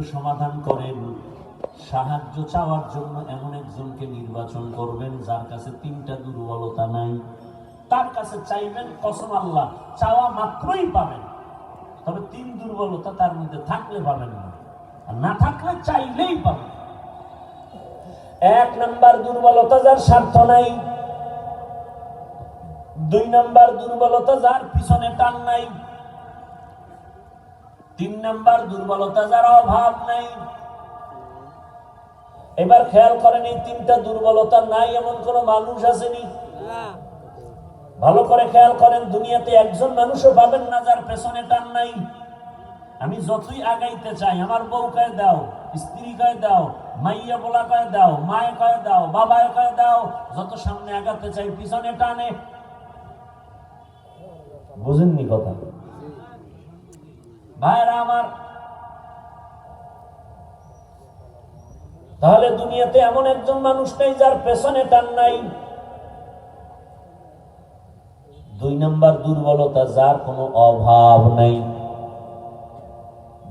সমাধান করেন। সাহায্য চাওয়ার জন্য এমন একজনকে নির্বাচন করবেন যার কাছে তিনটা দুর্বলতা নাই। তার কাছে চাইবেন কসম আল্লাহ, চাওয়া মাত্রই পাবেন। তবে তিন দুর্বলতা তার মধ্যে থাকলে পাবেন না। আর না থাকলে চাইলেই পাবেন। এক নাম্বার দুর্বলতা যার স্বার্থ নাই। দুই নাম্বার দুর্বলতা যার পিছনে টান নাই। তিন নাম্বার দুর্বলতা যার অভাব নাই। এবার খেয়াল করেন এই তিনটা দুর্বলতা নাই এমন কোন মানুষ আসেনি। ভালো করে খেয়াল করেন দুনিয়াতে একজন মানুষও পাবেন না যার পেছনে টান নাই। আমি যতই আগাইতে চাই আমার বউ কয়ে দাও স্ত্রী কয়ে দাও মাইয়া বলা কয়ে দাও মায়ে কয়ে দাও বাবায় কয়ে দাও যত সামনে আগাতে চাই পিছনে টানে। বুঝেননি কথা? ভাইরা আমার। তাহলে দুনিয়াতে এমন একজন মানুষ নেই যার পেছনে টান নাই। দুই নাম্বার দুর্বলতা, যার কোনো অভাব নাই।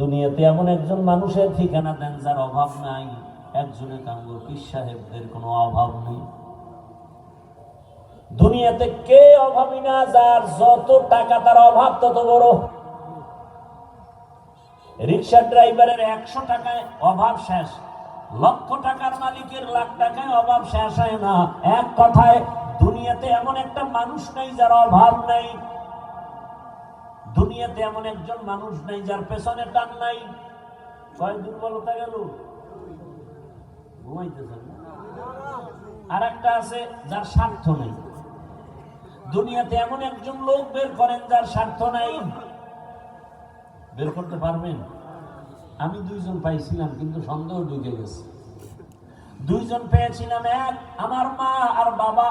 দুনিয়াতে এমন একজন মানুষের ঠিকানা দেন যার অভাব নাই। একজনের কাঙ্গ পীর সাহেবদের কোনো অভাব নেই। দুনিয়াতে কে অভাবী না, যার যত টাকা তার অভাব তত বড়। রিক্সা ড্রাইভারের একশো টাকায় অভাব শেষ। লক্ষ টাকার মালিকের লাখ টাকায় অভাব শেষ হয় না। এক কথায়, দুনিয়াতে এমন একটা মানুষ নেই যার অভাব নাই। দুনিয়াতে এমন একজন মানুষ নেই যার পেছনে টান নাই। কয় দুর্বলতা গেল? আর একটা আছে যার স্বার্থ নেই। দুনিয়াতে এমন একজন লোক বের করেন যার স্বার্থ নাই। বের করতে পারবেন? আমি দুইজন পাইছিলাম, কিন্তু সন্দেহ ঢুকে গেছে। দুইজন পেয়েছিলাম এক, আমার মা আর বাবা।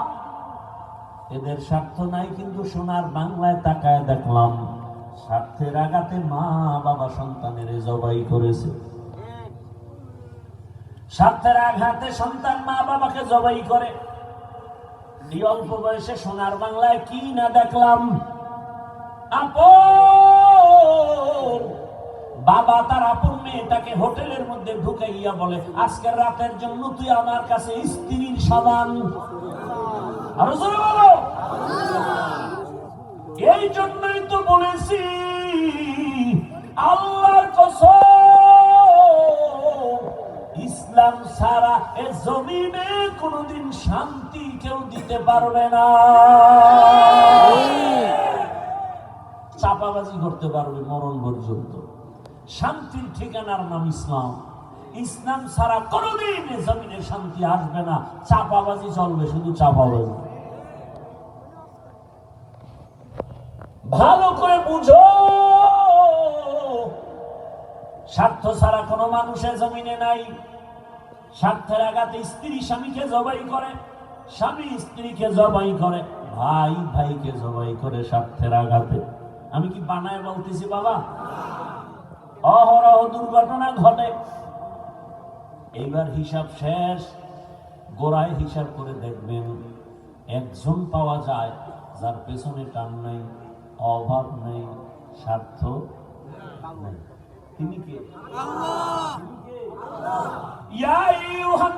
এদের স্বার্থ নাই, কিন্তু সোনার বাংলায় তাকায় দেখলাম, স্বার্থের আঘাতে মা, বাবা সন্তানের জবাই করেছে। স্বার্থের আঘাতে সন্তান মা, বাবাকে জবাই করে। অল্প বয়সে সোনার বাংলায় কি না দেখলাম। আপন বাবা তার আপন মেয়েটাকে হোটেলের মধ্যে ঢুকাইয়া বলে আজকের রাতের জন্য তুই আমার কাছে স্ত্রীর সমান। আরও জোরে বলো। এই জন্যই তো বলেছি আল্লাহর কসম ইসলাম সারা এ জমিনে কোনোদিন শান্তি কেউ দিতে পারবে না। চাপাবাজি করতে পারবে মরণ পর্যন্ত। শান্তির ঠিকানার নাম ইসলাম। ইসলাম ছাড়া কোনোদিন জমিনে শান্তি আসবে না। চাপাবাজি চলবে, শুধু চাপাবাজি। ভালো করে বুঝো। স্বার্থ ছাড়া কোনো মানুষের জমিনে নাই। স্বার্থের আঘাতে স্ত্রী স্বামীকে জবাই করে। স্বামী স্ত্রীকে জবাই করে। ভাই ভাইকে জবাই করে স্বার্থের আঘাতে। আমি কি বানায় বলতেছি বাবা? অহরহ দুর্ঘটনা ঘটে। এইবার হিসাব শেষ। গোড়ায় হিসাব করে দেখবেন, একজন পাওয়া যায় যার পেছনে টান নেই, অভাব নেই, স্বার্থ নাই। তিনি কে? ইয়া আইয়ুহান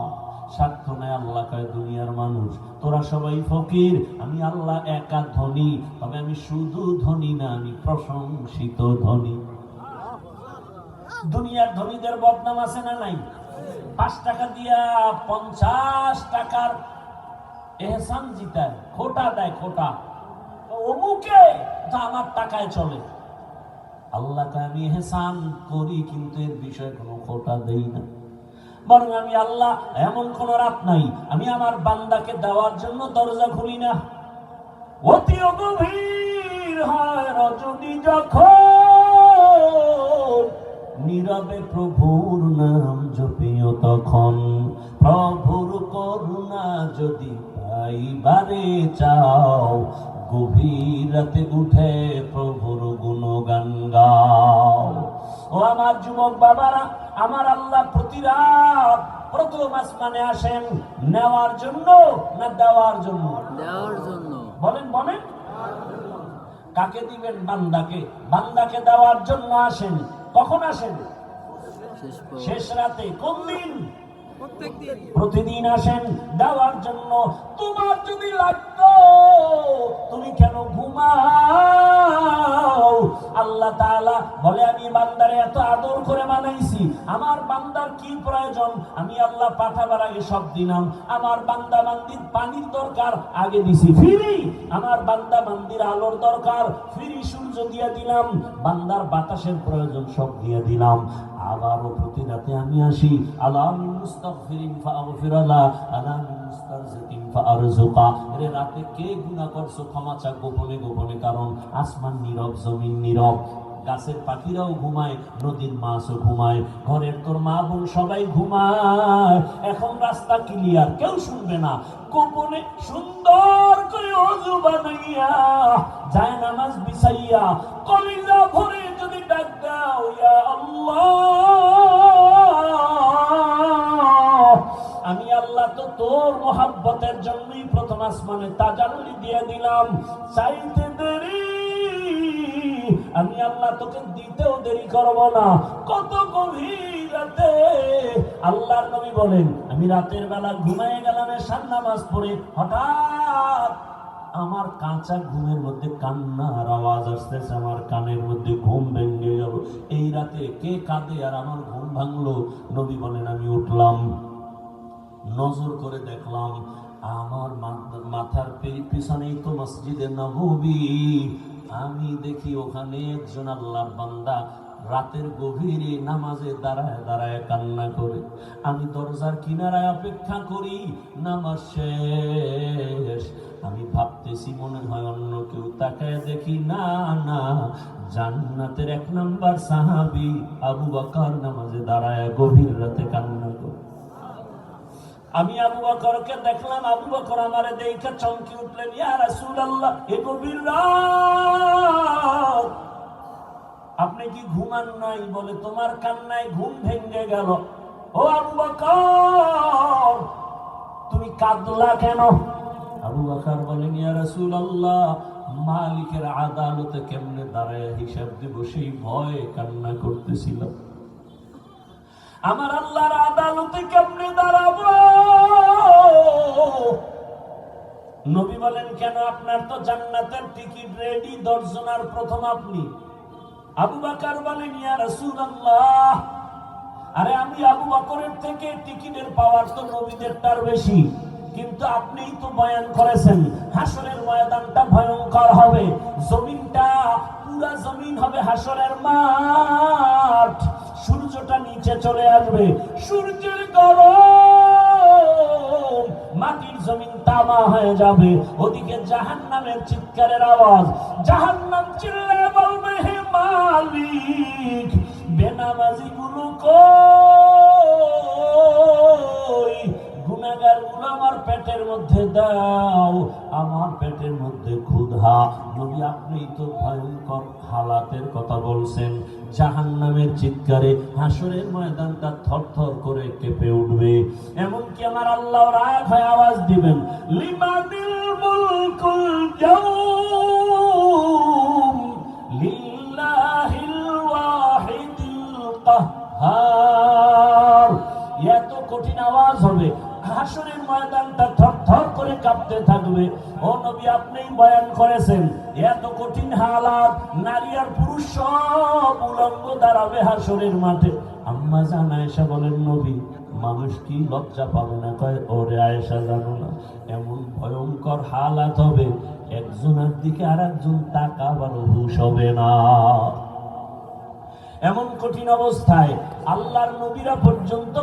স্বার্থ নেই আল্লাহ কয়, দুনিয়ার মানুষ, তোরা সবাই ফকির, আমি আল্লাহ একা ধনী, তবে আমি শুধু ধনী না, আমি প্রশংসিত ধনী। দুনিয়ার ধনীদের বদনাম আছে না নাই? পাঁচ টাকা দিয়া পঞ্চাশ টাকার এহসান জিতায়, খোটা দেয়, খোটা। অমুকে তো আমার টাকায় চলে। আল্লাহকে আমি এহসান করি, কিন্তু এর বিষয়ে কোনো খোটা দেই না। বরং আমি আল্লাহ, এমন কোন রাত নাই, আমি আমার বান্দাকে দেওয়ার জন্য দরজা খুলি না। অতি গভীর হয় যখন, নীরবে প্রভুর নাম জপিও তখন। প্রভুর করুণা যদি পাইবারে চাও, গভীর রাতে উঠে প্রভুর গুণগান গাও। ও আমার যুবক বাবারা আমার আল্লাহ প্রতি রাত প্রথম আসমানে আসেন নেওয়ার জন্য না দেওয়ার জন্য? দেওয়ার জন্য। বলেন বলেন। কাকে দিবেন বান্দাকে? বান্দাকে দেওয়ার জন্য আসেন। কখন আসেন? শেষ রাতে কোন দিন? প্রতিদিন আসেন দেওয়ার জন্য। তোমার যদি লাগতো, তুমি কেন ঘুমাও? আল্লাহ তাআলা বলে, আমি বান্দারে এত আদর করে বানাইছি। আমার বান্দার কি প্রয়োজন? আমি আল্লাহ পাঠাবার আগে সব দিলাম। আমার বান্দা বান্দির পানির দরকার, আগে দিছি। ফিরি। আমার বান্দা বান্দির আলোর দরকার, ফিরি সূর্য দিয়ে দিলাম। বান্দার বাতাসের প্রয়োজন সব দিয়ে দিলাম। আবারও প্রতি রাতে আমি আসি। আলাম মুস্তাগফিরিন ফাগফিরালা আলাম মুস্তারজিকিন ফারজুকা রে রাতে কে গুনাহ করছ? ক্ষমা চা গোপনে গোপনে, কারণ আসমান নীরব, জমিন নীরব। গাছের পাখিরাও ঘুমায়, নদীর মাছও ঘুমায়, ঘরের তোর মা বোন সবাই ঘুমায়। এখন রাস্তা ক্লিয়ার কেউ শুনবে না। গোপনে সুন্দর করে অজু বানাইয়া, যায় নামাজ বিছাইয়া, কলিজা ভরে যদি ডাক দাও, ইয়া আল্লাহ। তোর মোহাব্বতের জন্যই প্রথম আসমানে তাজাল্লি দিয়ে দিলাম। চাইতে দেরি, আমি আল্লাহ তোকে দিতেও দেরি করব না। কত গভীর রাতে আল্লাহর নবী বলেন, আমি রাতের বেলা ঘুমায় গেলাম এসার নামাজ পড়ে হঠাৎ আমার কাঁচা ঘুমের মধ্যে কান্নার আওয়াজ আসতেছে, আমার কানের মধ্যে ঘুম ভেঙে গেল। এই রাতে কে কাঁদে আর আমার ঘুম ভাঙলো? নবী বলেন, আমি উঠলাম। নজর করে দেখলাম, আমার মাথার পিছনেই তো মসজিদে নবী আমি দেখি ওখানে একজন আল্লাহর বান্দা রাতের গভীরে নামাজে দাঁড়ায় দাঁড়ায় কান্না করে। আমি দরজার কিনারায় অপেক্ষা করি, নামাজ শেষ। আমি ভাবতেছি মনে হয় অন্য কেউ তাকায় দেখি, না না, জান্নাতের এক নাম্বার সাহাবি আবু বকর নামাজে দাঁড়ায় গভীর রাতে কান্না আমি আবু বকরকে দেখলাম, আবু বকর আমারে দেখে চমকে উঠলেন, ইয়া রাসূলুল্লাহ রাত, আপনি কি ঘুমান নাই বলে তোমার কান্নায় ঘুম ভেঙে গেল? ও আবু বকর, তুমি কাঁদলা কেন? আবু বকর বলেন, ইয়া রাসূলুল্লাহ, মালিকের আদালতে কেমনে দাঁড়ায় হিসাব দিব? সেই ভয়ে কান্না করতেছিলাম। আমার আল্লাহর আদালতে কেমনে দাঁড়াবো? নবী বলেন, কেন আপনার তো জান্নাতের টিকিট রেডি দর্শনার প্রথম আপনি। আবু বাকার বলেন, ইয়া রাসূলুল্লাহ, আরে আমি আবু বকরের থেকে টিকিটের পাওয়ার তো নবীদের নবীদেরটার বেশি। কিন্তু আপনিই তো বয়ান করেছেন, হাসরের ময়দানটা ভয়ঙ্কর হবে। জমিনটা, পুরা জমিন হবে হাসরের মাঠ। সূর্যটা নিচে চলে আসবে। সূর্যের গরম, মাটির জমিন তামা হয়ে যাবে। ওদিকে জাহান নামের চিৎকারের আওয়াজ। জাহান নাম চিল্লায় বলবে, হে মালিক বেনামাজি গুলো কই পেটের মধ্যে দাও, আমার পেটের মধ্যে ক্ষুধা। নবী, আপনি তো ভয়ঙ্কর হালাতের কথা বলছেন। জাহান্নামের চিৎকারে হাসরের ময়দানটা থরথর করে কেঁপে উঠবে। এমনকি আমার আল্লাহ রাগ হয়ে আওয়াজ দিবেন, লিমানিল মুলকুল জাউম বয়ান করেছেন, এত কঠিন হালাত, নারী আর পুরুষ সব উলঙ্গ দাঁড়াবে হাসরের মাঠে। আম্মা জান আয়েশা বলেন, নবী, মানুষ কি লজ্জা পাবে না? কয়, ওরে আয়েশা, জানো না, এমন ভয়ঙ্কর হালাত হবে, একজনের দিকে আর একজন তাকাবার হুশ হবে না। এমন কঠিন অবস্থায় আল্লাহর নবীরা পর্যন্ত